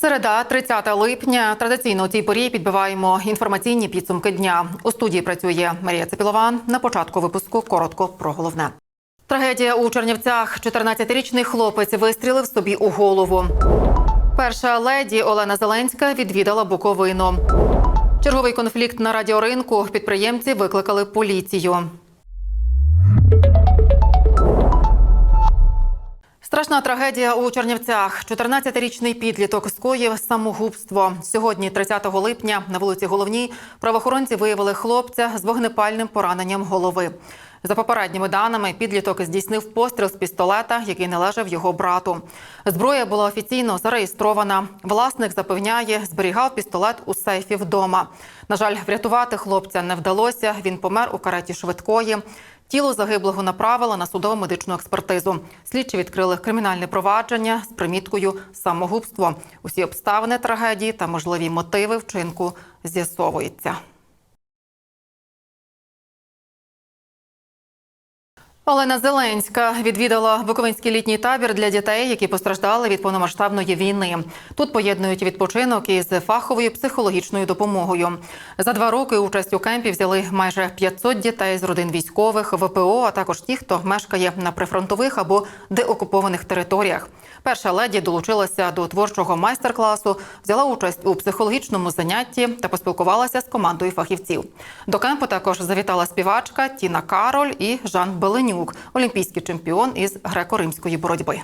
Середа, 30 липня. Традиційно у цій порі підбиваємо інформаційні підсумки дня. У студії працює Марія Цепілован. На початку випуску коротко про головне. Трагедія у Чернівцях. 14-річний хлопець вистрілив собі у голову. Перша леді Олена Зеленська відвідала Буковину. Черговий конфлікт на радіоринку. Підприємці викликали поліцію. Страшна трагедія у Чернівцях. 14-річний підліток скоїв самогубство. Сьогодні, 30 липня, на вулиці Головній, правоохоронці виявили хлопця з вогнепальним пораненням голови. За попередніми даними, підліток здійснив постріл з пістолета, який належав його брату. Зброя була офіційно зареєстрована. Власник запевняє, зберігав пістолет у сейфі вдома. На жаль, врятувати хлопця не вдалося. Він помер у кареті швидкої. Тіло загиблого направили на судово медичну експертизу. Слідчі відкрили кримінальне провадження з приміткою самогубство. Усі обставини трагедії та можливі мотиви вчинку з'ясовуються. Олена Зеленська відвідала Буковинський літній табір для дітей, які постраждали від повномасштабної війни. Тут поєднують відпочинок із фаховою психологічною допомогою. За два роки участь у кемпі взяли майже 500 дітей з родин військових, ВПО, а також ті, хто мешкає на прифронтових або деокупованих територіях. Перша леді долучилася до творчого майстер-класу, взяла участь у психологічному занятті та поспілкувалася з командою фахівців. До кемпу також завітала співачка Тіна Кароль і Жан Беленюк, олімпійський чемпіон із греко-римської боротьби.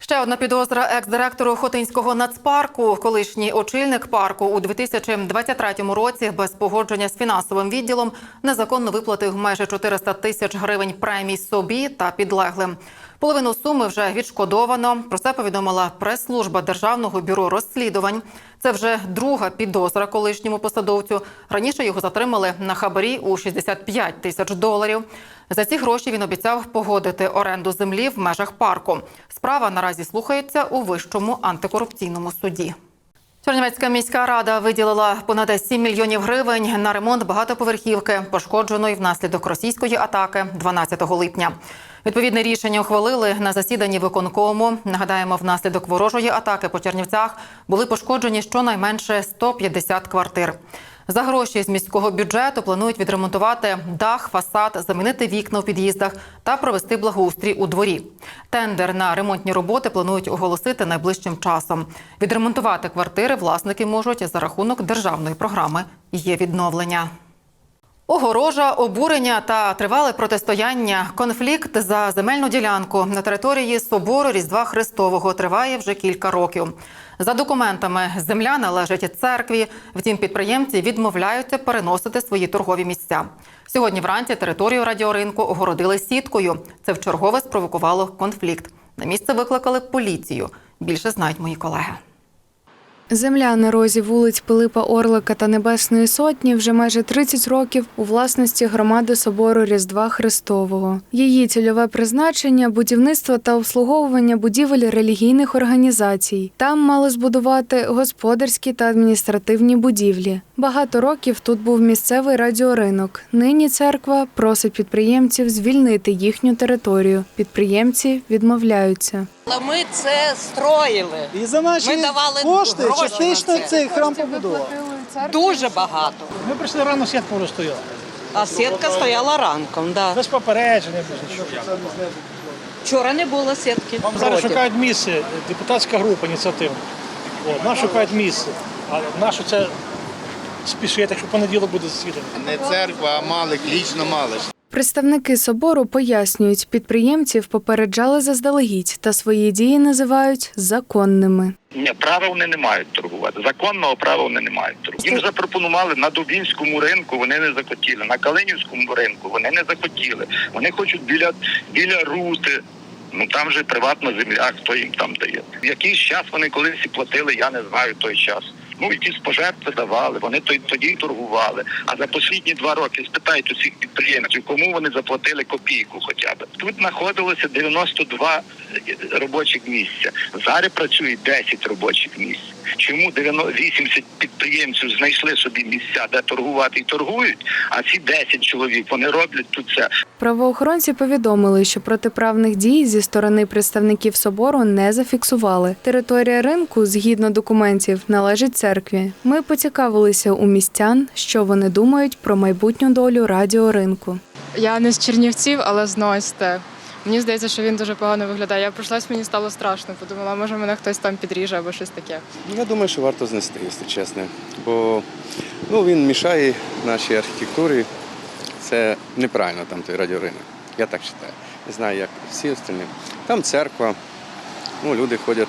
Ще одна підозра екс-директору Хотинського нацпарку, колишній очільник парку у 2023 році без погодження з фінансовим відділом незаконно виплатив майже 400 тисяч гривень премій собі та підлеглим. Половину суми вже відшкодовано. Про це повідомила прес-служба Державного бюро розслідувань. Це вже друга підозра колишньому посадовцю. Раніше його затримали на хабарі у 65 тисяч доларів. За ці гроші він обіцяв погодити оренду землі в межах парку. Справа наразі слухається у вищому антикорупційному суді. Чернівецька міська рада виділила понад 7 мільйонів гривень на ремонт багатоповерхівки, пошкодженої внаслідок російської атаки 12 липня. Відповідне рішення ухвалили на засіданні виконкому. Нагадаємо, внаслідок ворожої атаки по Чернівцях були пошкоджені щонайменше 150 квартир. За гроші з міського бюджету планують відремонтувати дах, фасад, замінити вікна у під'їздах та провести благоустрій у дворі. Тендер на ремонтні роботи планують оголосити найближчим часом. Відремонтувати квартири власники можуть за рахунок державної програми «Є відновлення». Огорожа, обурення та тривале протистояння. Конфлікт за земельну ділянку на території собору Різдва Христового триває вже кілька років. За документами, земля належить церкві. Втім, підприємці відмовляються переносити свої торгові місця. Сьогодні вранці територію радіоринку огородили сіткою. Це вчергове спровокувало конфлікт. На місце викликали поліцію. Більше знають мої колеги. Земля на розі вулиць Пилипа Орлика та Небесної Сотні вже майже 30 років у власності громади собору Різдва Христового. Її цільове призначення будівництво та обслуговування будівель релігійних організацій. Там мали збудувати господарські та адміністративні будівлі. Багато років тут був місцевий радіоринок. Нині церква просить підприємців звільнити їхню територію. Підприємці відмовляються. Але ми це строїли. І за наші Ми давали кошти гроші на частично це. цей храм побудував. Дуже багато. Ми прийшли рано сітку розстояли. А сітка стояла ранком. Да. Без попередження, без нічого. Вчора не було сітки. Вам зараз Проти. шукають місце, депутатська група ініціативна. От, нас шукають місце. А наше це спішить, якщо понеділок буде засідання. Не церква, а Малик, лічно Малиш. Представники собору пояснюють, підприємців попереджали заздалегідь та свої дії називають законними. Ні, права вони не мають торгувати. Законного права вони не мають торгувати. Їм запропонували на Дубінському ринку, вони не захотіли. На Калинівському ринку вони не захотіли. Вони хочуть біля біля рути. Ну там же приватна земля, хто їм там дає. В якийсь час вони колись і платили, я не знаю той час. Ну і ті спожертви давали, вони то- тоді торгували. А за останні два роки спитайте усіх підприємців, кому вони заплатили копійку хоча б. Тут знаходилося 92 робочих місця. Зараз працює 10 робочих місць. Чому 90 80 підприємців знайшли собі місця, де торгувати і торгують, а ці 10 чоловік вони роблять тут це. Правоохоронці повідомили, що протиправних дій зі сторони представників собору не зафіксували. Територія ринку, згідно документів, належить церкві. Ми поцікавилися у містян, що вони думають про майбутню долю радіоринку. Я не з Чернівців, але з НОСТ. Мені здається, що він дуже погано виглядає. Я пройшлась, мені стало страшно. Подумала, може мене хтось там підріже або щось таке. Я думаю, що варто знести, якщо чесно. Бо ну, він мішає нашій архітектурі. Це неправильно там той радіоринок. Я так вважаю. Не знаю, як всі остальні. Там церква, ну, люди ходять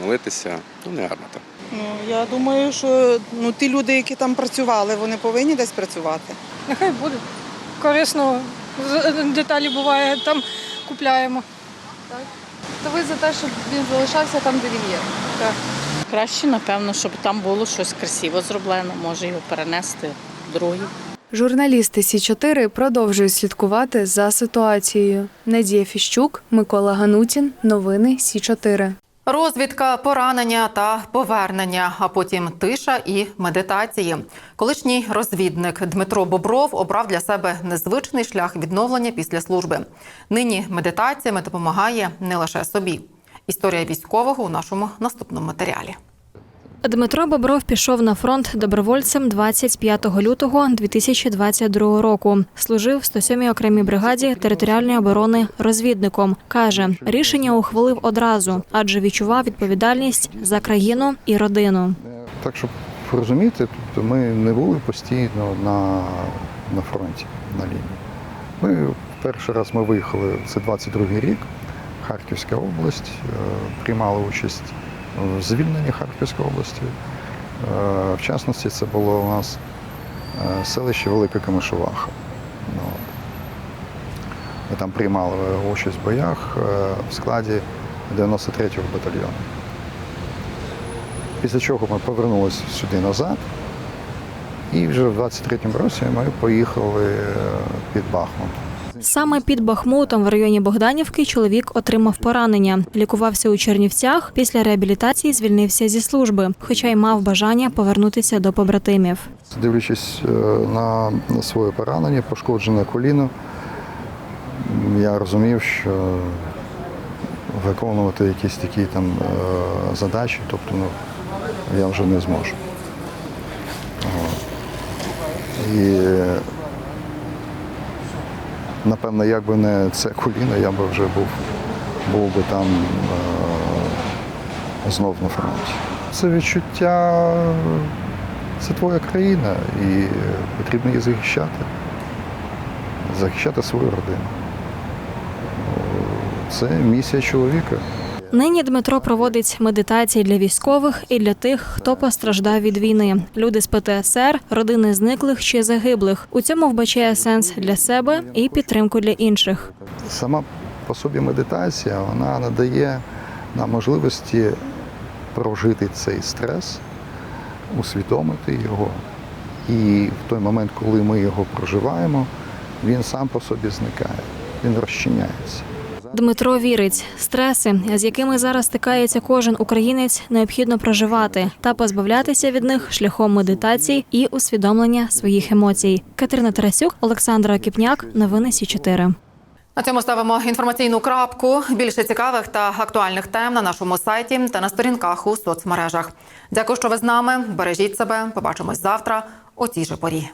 молитися. Ну, не гарно там. Ну, я думаю, що ну, ті люди, які там працювали, вони повинні десь працювати. Нехай буде. Корисно, деталі буває, там купляємо. То ви за те, щоб він залишався там, де він є? Краще, напевно, щоб там було щось красиво зроблено, може його перенести в другий. Журналісти Сі 4 продовжують слідкувати за ситуацією. Надія Фіщук, Микола Ганутін. Новини Сі 4 Розвідка, поранення та повернення, а потім тиша і медитації. Колишній розвідник Дмитро Бобров обрав для себе незвичний шлях відновлення після служби. Нині медитаціями допомагає не лише собі. Історія військового у нашому наступному матеріалі. Дмитро Бобров пішов на фронт добровольцем 25 лютого 2022 року. Служив в 107-й окремій бригаді територіальної оборони розвідником. каже, рішення ухвалив одразу, адже відчував відповідальність за країну і родину. Так, щоб розуміти, тобто ми не були постійно на, на фронті, на лінії. Ми перший раз ми виїхали, це 22-й рік, Харківська область, е, приймали участь звільненні Харківської області. Е, В частності це було у нас е, селище Велика Камишуваха. Ну. Ми там приймали участь в боях е, в складі 93-го батальйону. Після чого ми повернулися сюди назад. І вже в 23-му році ми поїхали під Бахмут. Саме під Бахмутом в районі Богданівки чоловік отримав поранення. Лікувався у Чернівцях. Після реабілітації звільнився зі служби, хоча й мав бажання повернутися до побратимів. Дивлячись е, на, своє поранення, пошкоджене коліно, я розумів, що виконувати якісь такі там е, задачі, тобто ну, я вже не зможу. І напевно, якби не це коліно, я би вже був, був би там е, знов на фронті. Це відчуття, це твоя країна і потрібно її захищати. Захищати свою родину. Це місія чоловіка. Нині Дмитро проводить медитації для військових і для тих, хто постраждав від війни. Люди з ПТСР, родини зниклих чи загиблих. У цьому вбачає сенс для себе і підтримку для інших. Сама по собі медитація вона надає нам можливості прожити цей стрес, усвідомити його. І в той момент, коли ми його проживаємо, він сам по собі зникає, він розчиняється. Дмитро вірить, стреси, з якими зараз стикається кожен українець, необхідно проживати та позбавлятися від них шляхом медитацій і усвідомлення своїх емоцій. Катерина Тарасюк, Олександра Кіпняк, новини Сі 4 На цьому ставимо інформаційну крапку. Більше цікавих та актуальних тем на нашому сайті та на сторінках у соцмережах. Дякую, що ви з нами. Бережіть себе. Побачимось завтра о цій же порі.